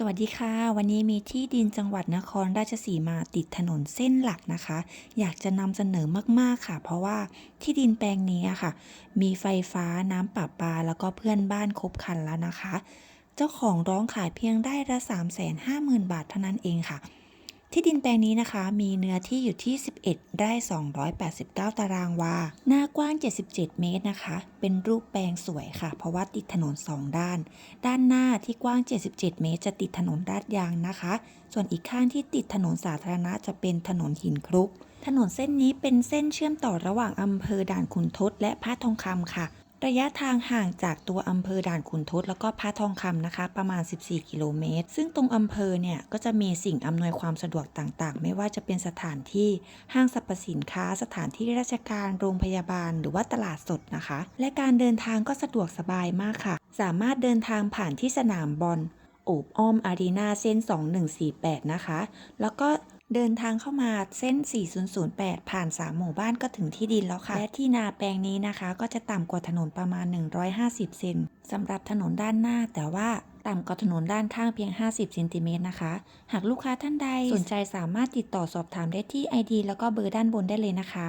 สวัสดีค่ะ วันนี้มีที่ดินจังหวัดนครราชสีมาติดถนนเส้นหลักนะคะ อยากจะนำเสนอมากๆค่ะ เพราะว่าที่ดินแปลงนี้ค่ะ มีไฟฟ้าน้ำประปา แล้วก็เพื่อนบ้านครบครันแล้วนะคะ เจ้าของร้องขายเพียงได้ละ3 5 0 0 0 0 บาทเท่านั้นเองค่ะ ที่ดินแปลงนี้นะคะ มีเนื้อที่อยู่ที่ 11 ไร่ 289 ตารางวา หน้ากว้าง 77 เมตรนะคะ เป็นรูปแปลงสวยค่ะ เพราะว่าติดถนน 2 ด้าน ด้านหน้าที่กว้าง 77 เมตร จะติดถนนลาดยางนะคะ ส่วนอีกข้างที่ติดถนนสาธารณะจะเป็นถนนหินคลุก ถนนเส้นนี้เป็นเส้นเชื่อมต่อระหว่างอำเภอด่านขุนทดและพระทองคำค่ะ ระยะทางห่างจากตัวอำเภอด่านขุนทดแล้วก็พระทองคำนะคะ ประมาณ 14 กิโลเมตร ซึ่งตรงอำเภอเนี่ยก็จะมีสิ่งอำนวยความสะดวกต่างๆ ไม่ว่าจะเป็นสถานที่ห้างสรรพสินค้า สถานที่ราชการโรงพยาบาล หรือว่าตลาดสดนะคะ และการเดินทางก็สะดวกสบายมากค่ะ สามารถเดินทางผ่านที่สนามบอลโอบอ้อมอารีนาเส้น 2148 นะคะ แล้วก็ เดินทางเข้ามาเส้น 4008 ผ่าน 3 หมู่บ้านก็ถึงที่ดินแล้วค่ะ และที่นาแปลงนี้นะคะ ก็จะต่ำกว่าถนนประมาณ 150 เซนสำหรับถนนด้านหน้าแต่ว่าต่ำกว่าถนนด้านข้างเพียง 50เซนติเมตรนะคะ หากลูกค้าท่านใดสนใจสามารถติดต่อสอบถามได้ที่ ID แล้วก็เบอร์ด้านบนได้เลยนะคะ